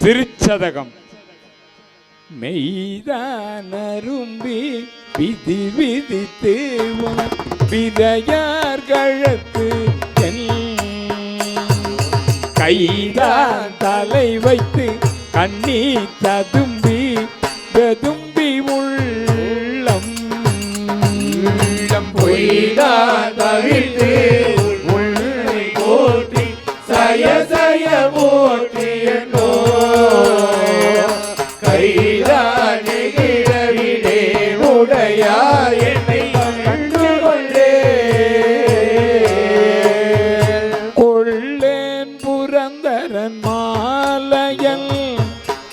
திருச்சதகம். மெய்தானரும்பி விதி விதித்து உன் விதையார் கழத்து கைதான் தலை வைத்து கண்ணி ததும்பி ததும்பி உள்ளம். உள்ளம் பொய்தான் தவிர்த்து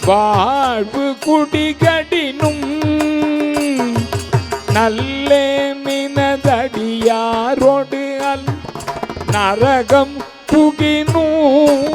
வாழ்வு குடிகடினும் நல்லே மினதடியாரோடு அல் நரகம் புகினும்.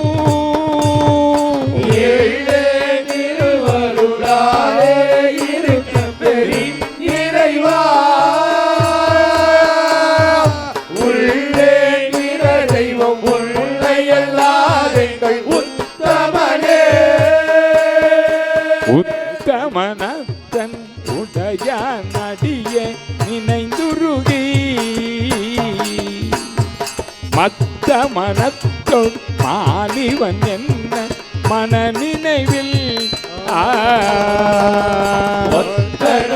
உடைய நடியே நினைந்துருகி மத்த மனத்தொள் மாலிவன் என்ன மன நினைவில் ஆ. ஒத்தன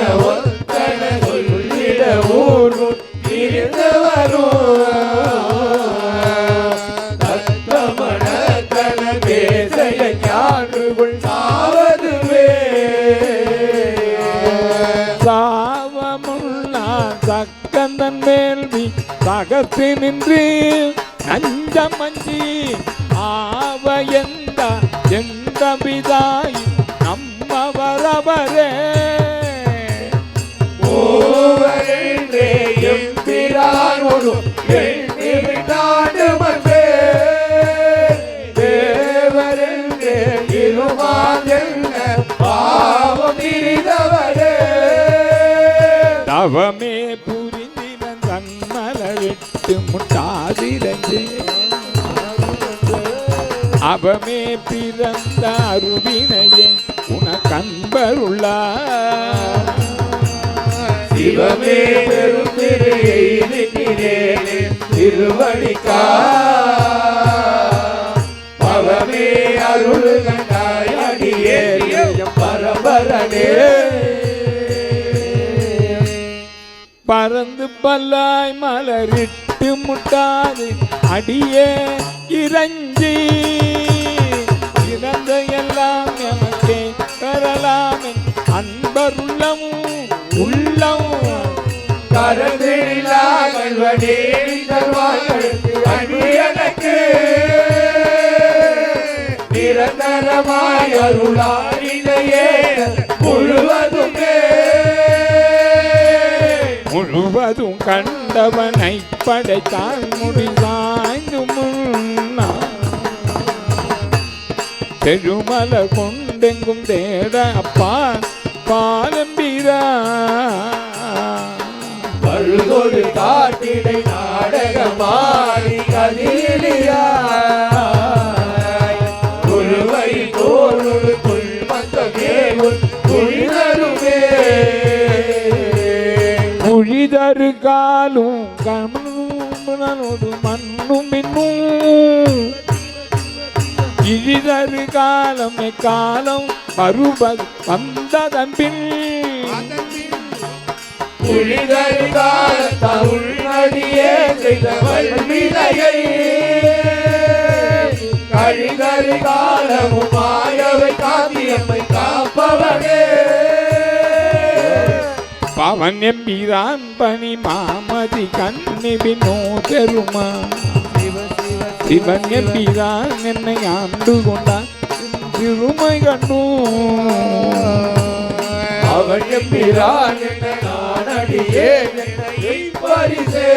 சக்கந்தன் தகத்து நின்று நஞ்சம் மஞ்சி ஆவயந்த எந்த பிதாய் நம்மவரவரே ஓவரே எம்பிரானோடு அவமே பிறந்த அருவினையே உனக்கன்பருள்ளார் சிவமே பெரும் திரு எய்தினேனே திருவடிக்கா பவமே அருள்கண்டாய் அடியேறியம் பரம்பரனே பறந்து பல்லாய் மலரிட்டு முட்டாது அடியே இறஞ்சி அன்பருள்ளமும் உள்ளமும் கரந்திலா கல்வனே தருவாய்களுக்கு அன்பு நிரந்தரமாய் அருளாரிலேயே முழுவதுமே. முழுவதும் கண்டவனை படைத்தான் முடி முன்னா தெருமல கொண்டெங்கும் தேட அப்பா பாலம்பீரா பழுதொடு காட்டிடை நாடகமாடி கதிலியாய் குழுவை தோழொடு குள் மந்தமே உன் குழிதருமே குழிதரு காலும் கமனோடு மண்ணும் மின்னும் இழிதரு காலம் காலம் வருவது வந்ததன் பின் குழிதரு கால தருள்மடியே செய்த வல்வினையை கழிதரு காலமும் மாயவை காத்தியம்மை காப்பவனே. பவன் எம்பிரான் பணி மாமதி கண்ணி பின்னோ பெருமா சிவன் எம்பிரான் என்னை ஆண்டு கொண்டான். திருமை கண்டும் அவன் எம்பிரான் நானடியே பரிசே.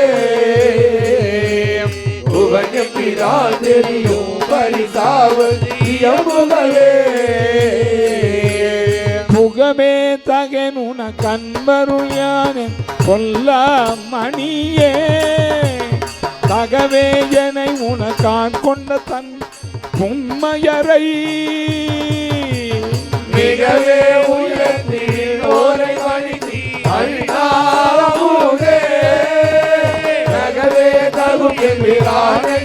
உவன் எம்பிரான் தெரியும் பரிசாவது இயம்புகளே. முகமே தகனுன கண்பருள் யானே கொல்லா மணியே. தகவே எனை உனக்கான் கொண்ட தன் உம்மையரை மிகவே உயர்த்தி ஓரை வழித்தி அழித்தாரமுதே நகவே தகும் என்கிறானை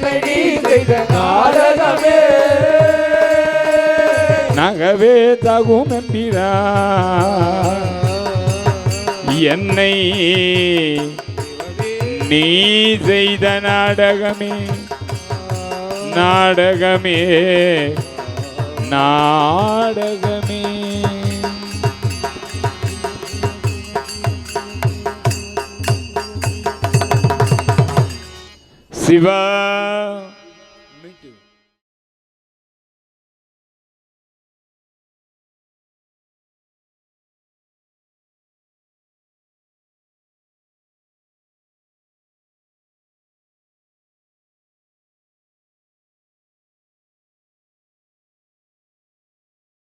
என்னை நீ செய்த நாடகமே. நாடகமே நாடகமே சிவா